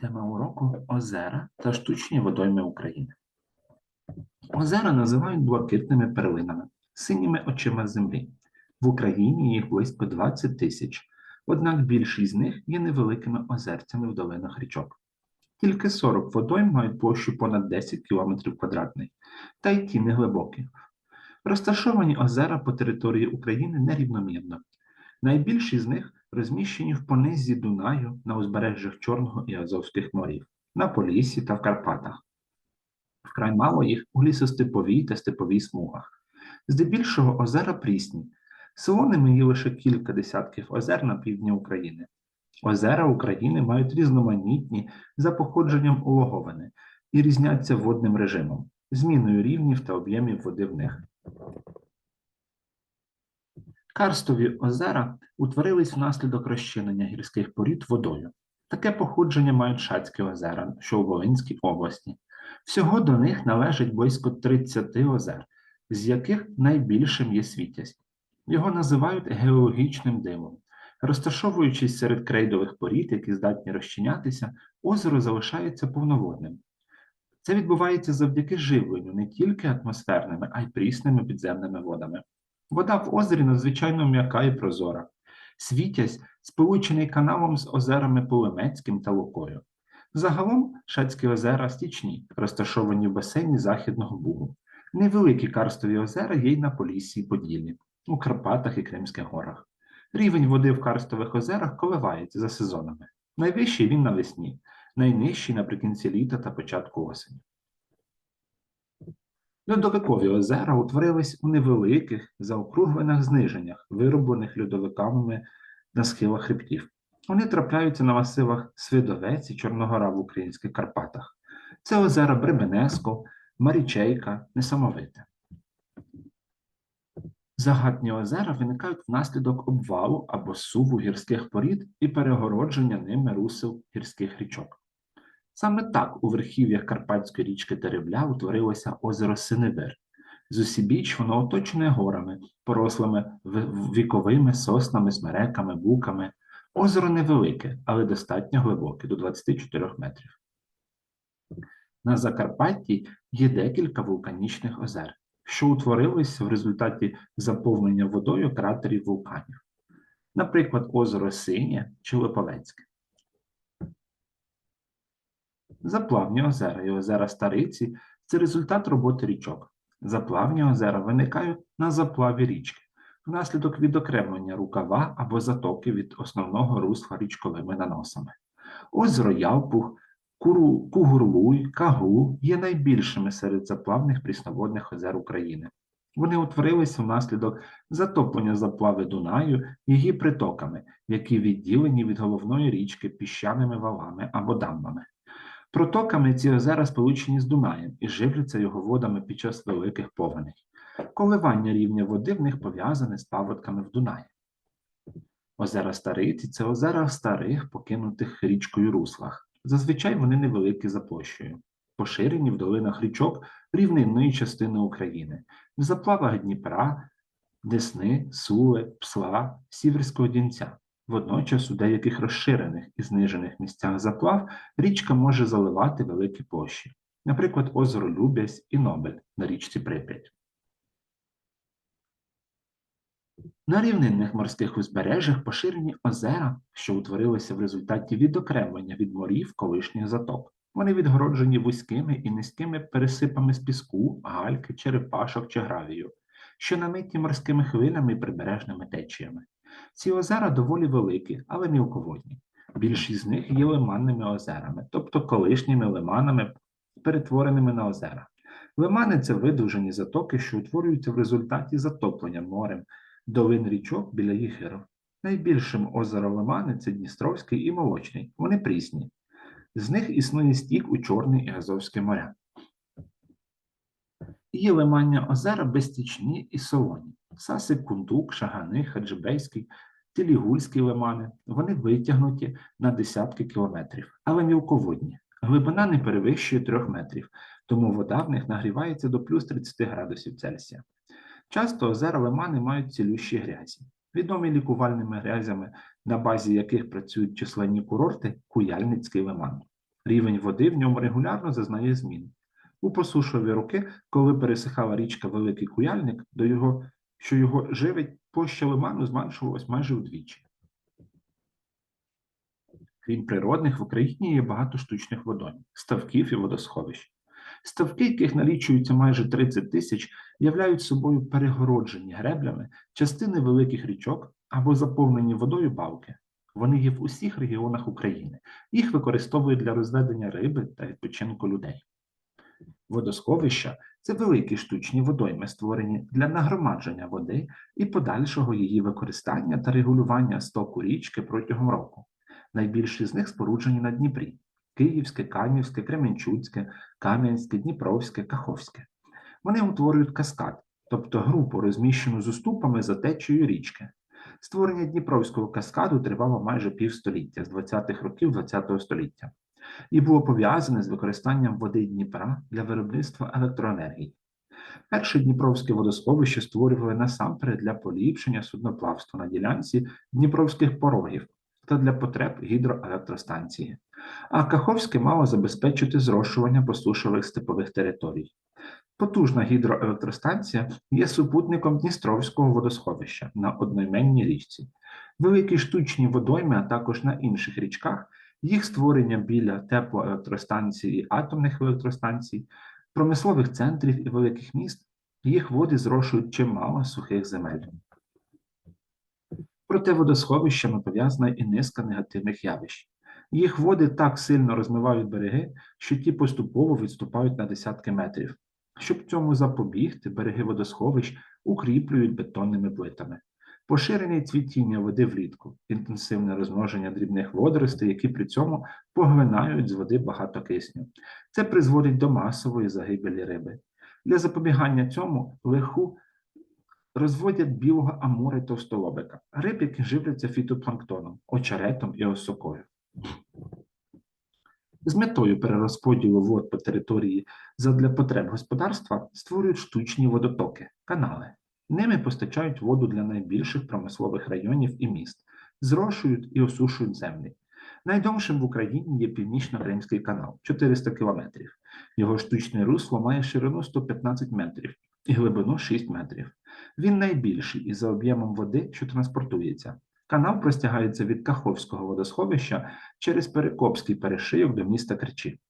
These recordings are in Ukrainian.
Тема уроку озера та штучні водойми України. Озера називають блакитними перлинами, синіми очима землі. В Україні їх близько 20 тисяч, однак більшість з них є невеликими озерцями в долинах річок. Тільки 40 водойм мають площу понад 10 км квадратних, та й ті неглибокі. Розташовані озера по території України нерівномірно. Найбільші з них розміщені в понизі Дунаю на узбережжях Чорного і Азовських морів, на Поліссі та в Карпатах. Вкрай мало їх у лісостеповій та степовій смугах. Здебільшого озера прісні. Солоними є лише кілька десятків озер на півдні України. Озера України мають різноманітні за походженням улоговини і різняться водним режимом, зміною рівнів та об'ємів води в них. Карстові озера утворились внаслідок розчинення гірських порід водою. Таке походження мають Шацькі озера, що у Волинській області. Всього до них належить близько 30 озер, з яких найбільшим є Світязь. Його називають геологічним дивом. Розташовуючись серед крейдових порід, які здатні розчинятися, озеро залишається повноводним. Це відбувається завдяки живленню не тільки атмосферними, а й прісними підземними водами. Вода в озері надзвичайно м'яка і прозора. Світязь сполучений каналом з озерами Полемецьким та Лукою. Загалом Шацькі озера стічні, розташовані в басейні Західного Бугу. Невеликі карстові озера є й на Поліссі і Поділлі, у Карпатах і Кримських горах. Рівень води в карстових озерах коливається за сезонами. Найвищий він навесні, найнижчий наприкінці літа та початку осені. Льодовикові озера утворились у невеликих заокруглених зниженнях, вироблених льодовиками на схилах хребтів. Вони трапляються на масивах Свидовець і Чорногора в українських Карпатах. Це озера Бременеско, Марічейка, Несамовите. Загатні озера виникають внаслідок обвалу або суву гірських порід і перегородження ними русел гірських річок. Саме так у верхів'ях Карпатської річки Теребля утворилося озеро Синевир. Зусібіч воно оточене горами, порослими віковими соснами, смереками, буками. Озеро невелике, але достатньо глибоке, до 24 метрів. На Закарпатті є декілька вулканічних озер, що утворилися в результаті заповнення водою кратерів вулканів. Наприклад, озеро Синє чи Липовецьке. Заплавні озера і озера Стариці це результат роботи річок. Заплавні озера виникають на заплаві річки внаслідок відокремлення рукава або затоки від основного русла річковими наносами. Озеро Ялпух, Кугурлуй, Кагу є найбільшими серед заплавних прісноводних озер України. Вони утворилися внаслідок затоплення заплави Дунаю її притоками, які відділені від головної річки піщаними валами або дамбами. Протоками ці озера сполучені з Дунаєм і живляться його водами під час великих повеней. Коливання рівня води в них пов'язане з паводками в Дунаї. Озера Стариці це озера в старих, покинутих річкою руслах. Зазвичай вони невеликі за площею, поширені в долинах річок рівнинної частини України, в заплавах Дніпра, Десни, Сули, Псла, Сіверського Дінця. Водночас у деяких розширених і знижених місцях заплав річка може заливати великі площі, наприклад, озеро Любязь і Нобель на річці Прип'ять. На рівнинних морських узбережжях поширені озера, що утворилися в результаті відокремлення від морів колишніх заток. Вони відгороджені вузькими і низькими пересипами з піску, гальки, черепашок чи гравію, що намиті морськими хвилями і прибережними течіями. Ці озера доволі великі, але мілководні. Більшість з них є лиманними озерами, тобто колишніми лиманами, перетвореними на озера. Лимани це видовжені затоки, що утворюються в результаті затоплення морем долин річок біля їх. Найбільшим озеро Лимани це Дністровський і Молочний. Вони прісні. З них існує стік у Чорний і Азовське моря. Є лиманні озера безстічні і солоні. Сасик, Кундук, Шагани, Хаджибейський, Тілігульський лимани. Вони витягнуті на десятки кілометрів, але мілководні. Глибина не перевищує 3 метрів, тому вода в них нагрівається до плюс 30 градусів Цельсія. Часто озера лимани мають цілющі грязі, відомі лікувальними грязями, на базі яких працюють численні курорти Куяльницький лиман. Рівень води в ньому регулярно зазнає змін. У посушливі роки, коли пересихала річка Великий Куяльник, до його, що його живить, площа лиману зменшувалась майже вдвічі. Крім природних, в Україні є багато штучних водойм, ставків і водосховищ. Ставки, яких налічується майже 30 тисяч, являють собою перегороджені греблями частини великих річок або заповнені водою балки. Вони є в усіх регіонах України. Їх використовують для розведення риби та відпочинку людей. Водосховища це великі штучні водойми, створені для нагромадження води і подальшого її використання та регулювання стоку річки протягом року. Найбільші з них споруджені на Дніпрі: Київське, Кам'янське, Кременчуцьке, Кам'янське, Дніпровське, Каховське. Вони утворюють каскад, тобто групу, розміщену з уступами за течією річки. Створення Дніпровського каскаду тривало майже півстоліття з 20-х років ХХ століття і було пов'язане з використанням води Дніпра для виробництва електроенергії. Перше Дніпровське водосховище створювали насамперед для поліпшення судноплавства на ділянці Дніпровських порогів та для потреб гідроелектростанції, а Каховське мало забезпечити зрошування посушливих степових територій. Потужна гідроелектростанція є супутником Дністровського водосховища на одноіменній річці. Великі штучні водойми, а також на інших річках, їх створення біля теплоелектростанцій атомних електростанцій, промислових центрів і великих міст, їх води зрошують чимало сухих земель. Проте водосховищами пов'язана і низка негативних явищ. Їх води так сильно розмивають береги, що ті поступово відступають на десятки метрів. Щоб цьому запобігти, береги водосховищ укріплюють бетонними плитами. Поширене цвітіння води влітку, інтенсивне розмноження дрібних водоростей, які при цьому поглинають з води багато кисню. Це призводить до масової загибелі риби. Для запобігання цьому лиху розводять білого амура товстолобика, риб, які живляться фітопланктоном, очеретом і осокою. З метою перерозподілу вод по території задля потреб господарства створюють штучні водотоки, канали. Ними постачають воду для найбільших промислових районів і міст, зрошують і осушують землі. Найдовшим в Україні є Північно-Кримський канал 400 кілометрів. Його штучне русло має ширину 115 метрів і глибину 6 метрів. Він найбільший із за об'ємом води, що транспортується. Канал простягається від Каховського водосховища через Перекопський перешийок до міста Керчі.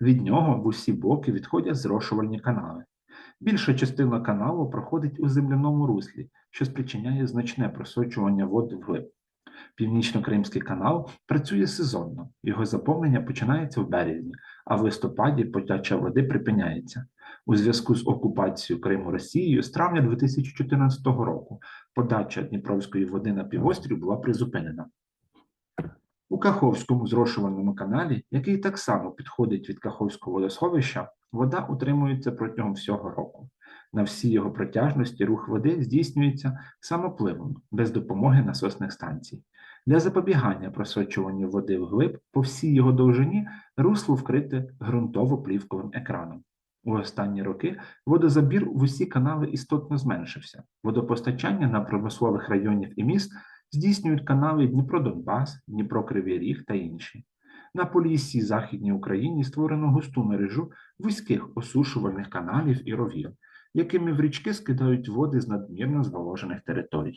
Від нього в усі боки відходять зрошувальні канали. Більша частина каналу проходить у земляному руслі, що спричиняє значне просочування вод вглиб. Північно-Кримський канал працює сезонно, його заповнення починається в березні, а в листопаді подача води припиняється. У зв'язку з окупацією Криму Росією з травня 2014 року подача Дніпровської води на півострів була призупинена. У Каховському зрошувальному каналі, який так само підходить від Каховського водосховища, вода утримується протягом всього року. На всій його протяжності рух води здійснюється самопливом без допомоги насосних станцій. Для запобігання просочуванню води вглиб по всій його довжині русло вкрите ґрунтово-плівковим екраном. У останні роки водозабір в усі канали істотно зменшився. Водопостачання на промислових районів і міст здійснюють канали Дніпро-Донбас, Дніпро-Кривий Ріг та інші. На Поліссі Західній Україні створено густу мережу вузьких осушувальних каналів і ровів, якими в річки скидають води з надмірно зволожених територій.